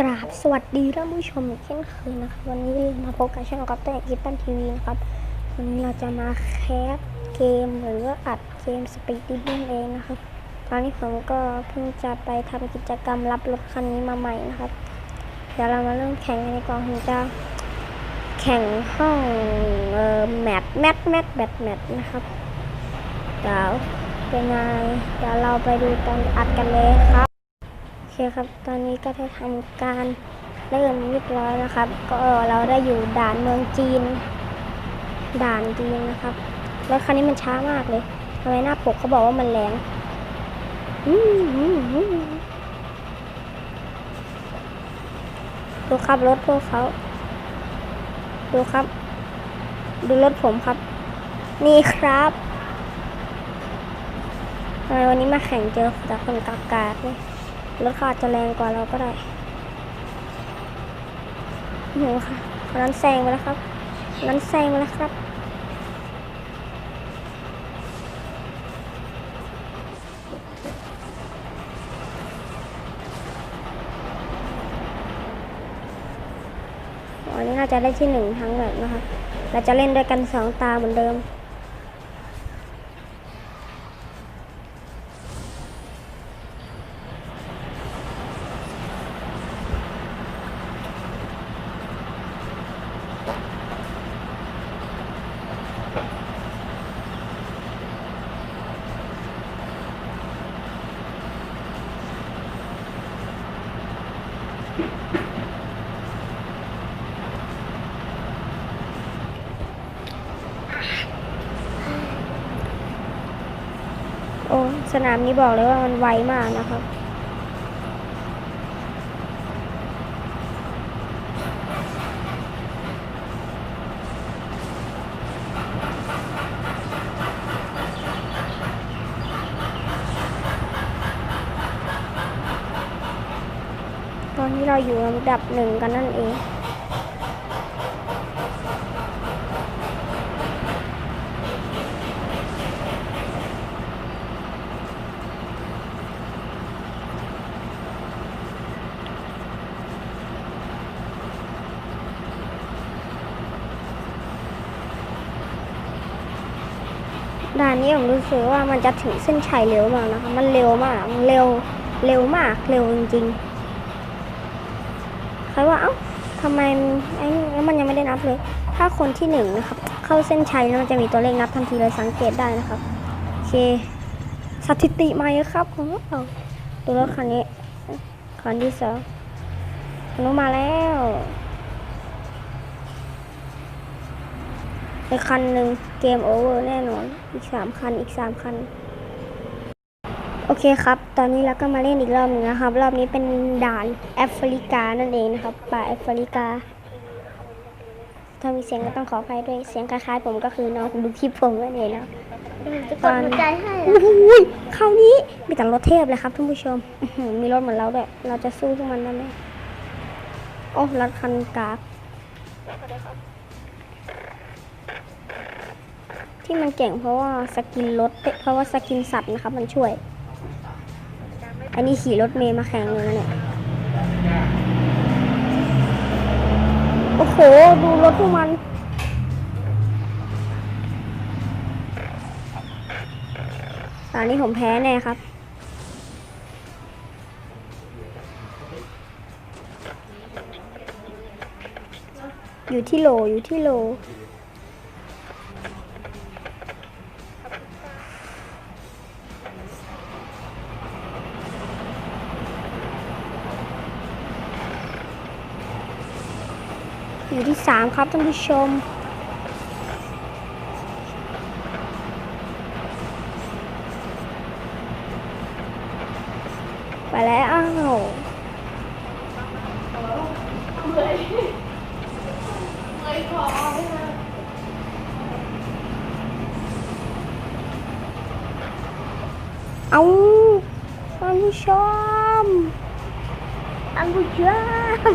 กราบสวัสดีท่านผู้ชมอีกเช่นเคยนะครับ วันนี้มาพบกับช่องกัปตันกิตันทีวีนะครับ วันนี้เราจะมาแคสเกมหรือว่าอัดเกมสปีดดิ้งเองนะครับ ตอนนี้ผมก็เพิ่งจะไปทำกิจกรรมรับรถคันนี้มาใหม่นะครับ เดี๋ยวเรามาเริ่มแข่งกันดีกว่อนผมจะแข่งห้องเอ่อแมทแมทแมทแบทแมทนะครับเดี๋ยวเป็นไงเดี๋ยวเราไปดูตอนอัดกันเลยครับ คครับ ตอนนี้ก็ได้ทำการเริ่มเรียบร้อยนะครับ ก็เราได้อยู่ด่านเมืองจีน ด่านจีนนะครับ รถคันนี้มันช้ามากเลยทำไมหน้าปกเขาบอกว่ามันแรงดูครับรถพวกเขา ดูครับ ดูรถผมครับ นี่ครับทำไมวันนี้มาแข่งเจอแต่คนกากาดเลย รถขาอาจะแรงกว่าเราก็ได้โหนูค่ะคนนั้นแซงไปแล้วครับคนนั้นแซงไปแล้วครับวันนี้น่าจะได้ที่หนึ่งทั้งแบบนะคะ เราจะเล่นด้วยกันสองตาเหมือนเดิม โอ้ สนามนี้บอกเลยว่ามันไวมากนะครับ เราอยู่ลำดับหนึ่งกันนั่นเอง ด่านนี้ผมรู้สึกว่ามันจะถึงเส้นชัยเร็วมากนะคะ มันเร็วมาก เร็ว เร็วมาก เร็วจริงๆ ครว่าเอ้าทำไมไอ้แล้วมันยังไม่ได้นับเลย ถ้าคนที่หนึ่งนะครับ เข้าเส้นชัยแล้วมันจะมีตัวเลขนับทันทีเลยสังเกตได้นะครับโอเคสถิติใหม่ครับของเราตัวรถคันนี้คันที่สองนนู้นมาแล้วอีกคันหนึ่งเกมโอเวอร์แน่นอน อีกสามคันอีกสามคัน โอเคครับ ตอนนี้เราก็มาเล่นอีกรอบหนึ่งนะครับ รอบนี้เป็นด่านแอฟริกานั่นเองนะครับ ป่าแอฟริกา ถ้ามีเสียงก็ต้องขออภัยด้วย เสียงคล้ายๆ ผมก็คือน้องดูคลิปผมนั่นเองนะจะกดหัวใจให้โอ้โหยคราวนี้มีแต่รถเทพเลยครับท่านผู้ชมอื้อหือมีรถเหมือนเราด้วย เราจะสู้พวกมันได้ไหมโอ้รถคันกากที่มันเก่งเพราะว่าสกินรถเพราะว่าสกินสัตว์นะครับมันช่วย อันนี้ขี่รถเมย์มาแข่งเลยนะเนี่ย โอ้โห ดูรถพวกมัน ตอนนี้ผมแพ้แน่ครับ อยู่ที่โลอยู่ที่โล อยู่ที่สามครับท่านผู้ชม ไปแล้วอ้าวเอาท่านผู้ชมท่านผู้ชม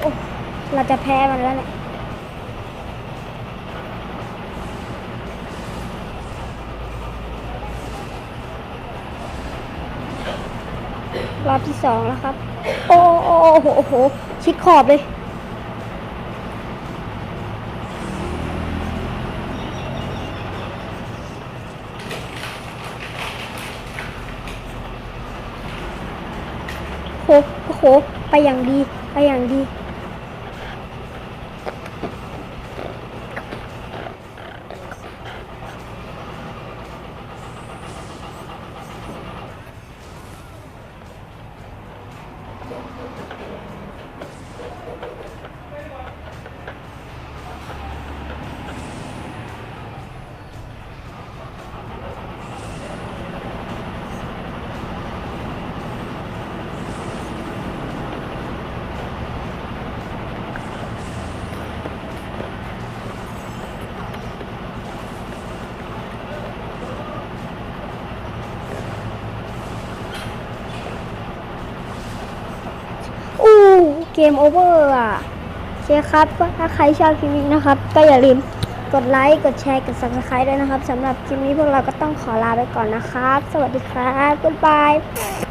โอ้ เราจะแพ้มันแล้วเนี่ยรอบที่สองแล้วครับ โอ้โอ้โอ้โหโอ้โหชิดขอบเลยโอ้โห ไปอย่างดี ไปอย่างดี อู้ เกมโอเวอร์อะเคครับก็ถ้าใครชอบคลิปนี้นะครับ ก็อย่าลืมกดไลค์ กดแชร์ กด subscribe ด้วยนะครับสำหรับคลิปนี้พวกเราก็ต้องขอลาไปก่อนนะครับ สวัสดีครับบ๊ายบาย